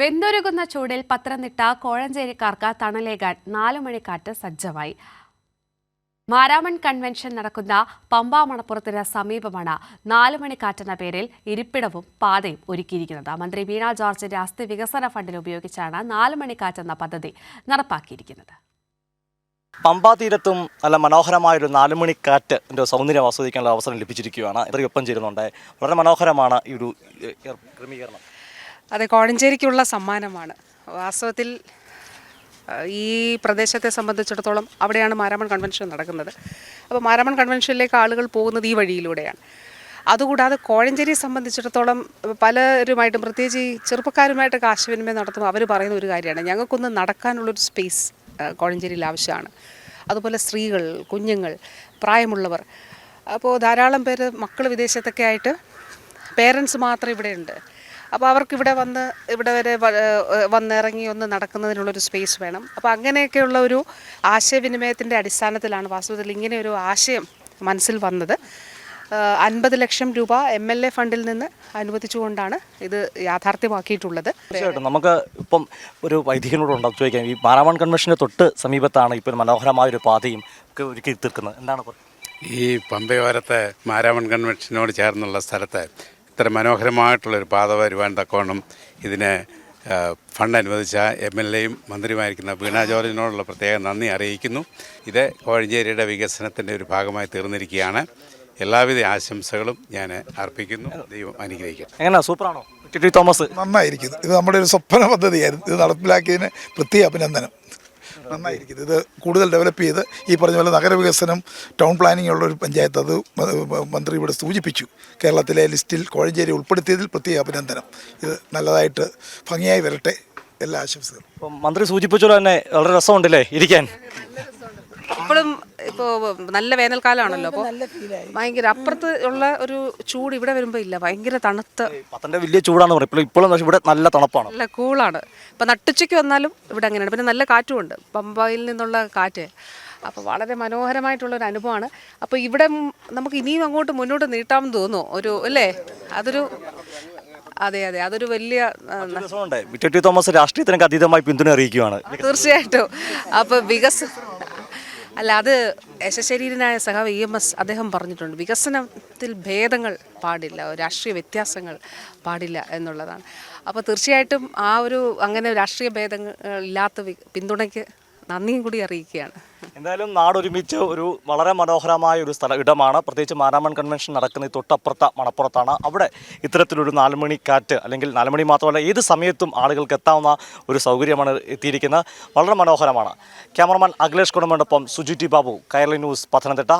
വെന്തുരുകുന്ന ചൂടിൽ പത്തനംതിട്ട കോഴഞ്ചേരിക്കാർക്ക് തണലേകാൻ നാലു മണിക്കാറ്റ് സജ്ജമായി. മാരാമൺ കൺവെൻഷൻ നടക്കുന്ന പമ്പാ മണപ്പുറത്തിന് സമീപമാണ് നാലു മണിക്കാറ്റെന്ന പേരിൽ ഇരിപ്പിടവും പാതയും ഒരുക്കിയിരിക്കുന്നത്. മന്ത്രി വീണ ജോർജിന്റെ അസ്ഥി വികസന ഫണ്ടിൽ ഉപയോഗിച്ചാണ് നാലു മണിക്കാറ്റെന്ന പദ്ധതി നടപ്പാക്കിയിരിക്കുന്നത്. പമ്പാ തീരത്തും നല്ല മനോഹരമായൊരു നാലുമണിക്കാറ്റിന്റെ സൗന്ദര്യം ആസ്വദിക്കാനുള്ള അവസരം ലഭിച്ചിരിക്കുകയാണ്. ഇത്രയൊപ്പം ചേരുന്നുണ്ട്. വളരെ മനോഹരമാണ് ഈ ഒരു ക്രമീകരണം. അത് കോഴഞ്ചേരിക്കുള്ള സമ്മാനമാണ്. വാസ്തവത്തിൽ ഈ പ്രദേശത്തെ സംബന്ധിച്ചിടത്തോളം അവിടെയാണ് മാരാമൺ കൺവെൻഷൻ നടക്കുന്നത്. അപ്പോൾ മാരാമൺ കൺവെൻഷനിലേക്ക് ആളുകൾ പോകുന്നത് ഈ വഴിയിലൂടെയാണ്. അതുകൂടാതെ കോഴഞ്ചേരിയെ സംബന്ധിച്ചിടത്തോളം പലരുമായിട്ടും പ്രത്യേകിച്ച് ഈ ചെറുപ്പക്കാരുമായിട്ടൊക്കെ ആശയവിനിമയം നടത്തുമ്പോൾ അവർ പറയുന്ന ഒരു കാര്യമാണ്. ഞങ്ങൾക്കൊന്ന് നടക്കാനുള്ളൊരു സ്പേസ് കോഴഞ്ചേരിയിൽ ആവശ്യമാണ്. അതുപോലെ സ്ത്രീകൾ കുഞ്ഞുങ്ങൾ പ്രായമുള്ളവർ. അപ്പോൾ ധാരാളം പേര് മക്കൾ വിദേശത്തൊക്കെ ആയിട്ട് പേരൻസ് മാത്രം ഇവിടെ ഉണ്ട് അപ്പോൾ അവർക്ക് ഇവിടെ വന്ന് ഇവിടെ വരെ വന്നിറങ്ങി ഒന്ന് നടക്കുന്നതിനുള്ളൊരു സ്പേസ് വേണം. അപ്പോൾ അങ്ങനെയൊക്കെയുള്ള ഒരു ആശയവിനിമയത്തിന്റെ അടിസ്ഥാനത്തിലാണ് വാസ്തവത്തിൽ ഇങ്ങനെ ഒരു ആശയം മനസ്സിൽ വന്നത്. അൻപത് ലക്ഷം രൂപ എം എൽ എ ഫണ്ടിൽ നിന്ന് അനുവദിച്ചുകൊണ്ടാണ് ഇത് യാഥാർത്ഥ്യമാക്കിയിട്ടുള്ളത്. തീർച്ചയായിട്ടും. നമുക്ക് ഇപ്പം ഒരു വൈദികനോട് ഉണ്ടാക്കി ചോദിക്കാം. ഈ മാരാമൺ കൺവെൻഷന്റെ തൊട്ട് സമീപത്താണ് ഇപ്പോൾ മനോഹരമായ ഒരു പാതയും ഒക്കെ ഒരുക്കി തീർക്കുന്നത്. എന്താണ് ഈ പമ്പയോരത്തെ മാരാമൺ കൺവെൻഷനോട് ചേർന്നുള്ള സ്ഥലത്ത് ഇത്ര മനോഹരമായിട്ടുള്ളൊരു പാത വരുവാൻ തക്കവണ്ണം ഇതിന് ഫണ്ട് അനുവദിച്ച എം എൽ എയും മന്ത്രിയുമായിരിക്കുന്ന വീണ ജോർജിനോടുള്ള പ്രത്യേക നന്ദി അറിയിക്കുന്നു. ഇത് കോഴഞ്ചേരിയുടെ വികസനത്തിന്റെ ഒരു ഭാഗമായി തീർന്നിരിക്കുകയാണ്. എല്ലാവിധ ആശംസകളും ഞാൻ അർപ്പിക്കുന്നു. ദൈവം അനുഗ്രഹിക്കട്ടെ. എങ്ങനെ സൂപ്പറാണോ? T T Thomas. നന്നായിരിക്കുന്നു. ഇത് നമ്മുടെ ഒരു സ്വപ്ന പദ്ധതിയായിരുന്നു. ഇത് നടപ്പിലാക്കിയതിന് പ്രത്യേക അഭിനന്ദനം. നന്നായിരിക്കുന്നു ഇത് കൂടുതൽ ഡെവലപ്പ് ചെയ്ത് ഈ പറഞ്ഞ പോലെ നഗരവികസനം ടൗൺ പ്ലാനിംഗ് ഉള്ള ഒരു പഞ്ചായത്ത് അത് മന്ത്രി ഇവിടെ സൂചിപ്പിച്ചു. കേരളത്തിലെ ലിസ്റ്റിൽ കോഴഞ്ചേരി ഉൾപ്പെടുത്തിയതിൽ പ്രത്യേക അഭിനന്ദനം. ഇത് നല്ലതായിട്ട് ഭംഗിയായി വരട്ടെ. എല്ലാ ആശംസകളും. ഇപ്പം മന്ത്രി സൂചിപ്പിച്ചത് തന്നെ വളരെ രസമുണ്ടല്ലേ ഇരിക്കാൻ? ഇപ്പോഴും ഇപ്പോൾ നല്ല വേനൽക്കാലമാണല്ലോ അപ്പോൾ ഭയങ്കര അപ്പുറത്ത് ഉള്ള ഒരു ചൂട് ഇവിടെ വരുമ്പോൾ ഇല്ല ഭയങ്കര തണുത്ത് പത്തന്റെ വലിയ ചൂടാന്ന് പറയും ഇപ്പോൾ ഇപ്പോഴും ഇവിടെ നല്ല തണുപ്പാണ്. നല്ല കൂളാണ്. ഇപ്പം നട്ടുച്ചയ്ക്ക് വന്നാലും ഇവിടെ അങ്ങനെയാണ്. പിന്നെ നല്ല കാറ്റുമുണ്ട്. പമ്പയിൽ നിന്നുള്ള കാറ്റ്. അപ്പോൾ വളരെ മനോഹരമായിട്ടുള്ള ഒരു അനുഭവമാണ്. അപ്പോൾ ഇവിടെ നമുക്ക് ഇനിയും അങ്ങോട്ട് മുന്നോട്ട് നീട്ടാമെന്ന് തോന്നുന്നു. ഒരു അല്ലേ? അതൊരു അതെ അതെ. അതൊരു വലിയ തോമസ് രാഷ്ട്രീയത്തിനൊക്കെ അതീതമായി പിന്തുണ അറിയിക്കുകയാണ്. തീർച്ചയായിട്ടും. അപ്പോൾ വികസ അല്ല അത് യശശരീരനായ സഹാവ് ഇ എം എസ് അദ്ദേഹം പറഞ്ഞിട്ടുണ്ട് വികസനത്തിൽ ഭേദങ്ങൾ പാടില്ല രാഷ്ട്രീയ വ്യത്യാസങ്ങൾ പാടില്ല എന്നുള്ളതാണ്. അപ്പോൾ തീർച്ചയായിട്ടും ആ ഒരു അങ്ങനെ രാഷ്ട്രീയ ഭേദങ്ങൾ ഇല്ലാത്ത പിന്തുണയ്ക്ക് നന്ദിയും കൂടി അറിയിക്കുകയാണ്. എന്തായാലും നാടൊരുമിച്ച് ഒരു വളരെ മനോഹരമായ ഒരു സ്ഥല ഇടമാണ്. പ്രത്യേകിച്ച് മാരാമൺ കൺവെൻഷൻ നടക്കുന്ന തൊട്ടപ്പുറത്ത മണപ്പുറത്താണ്. അവിടെ ഇത്തരത്തിലൊരു നാലുമണി കാറ്റ് അല്ലെങ്കിൽ നാലുമണി മാത്രമല്ല ഏത് സമയത്തും ആളുകൾക്ക് എത്താവുന്ന ഒരു സൗകര്യമാണ് എത്തിയിരിക്കുന്നത്. വളരെ മനോഹരമാണ്. ക്യാമറമാൻ അഖിലേഷ് കുടുംബോടൊപ്പം സുജിറ്റി ബാബു കൈരളി ന്യൂസ് പത്തനംതിട്ട.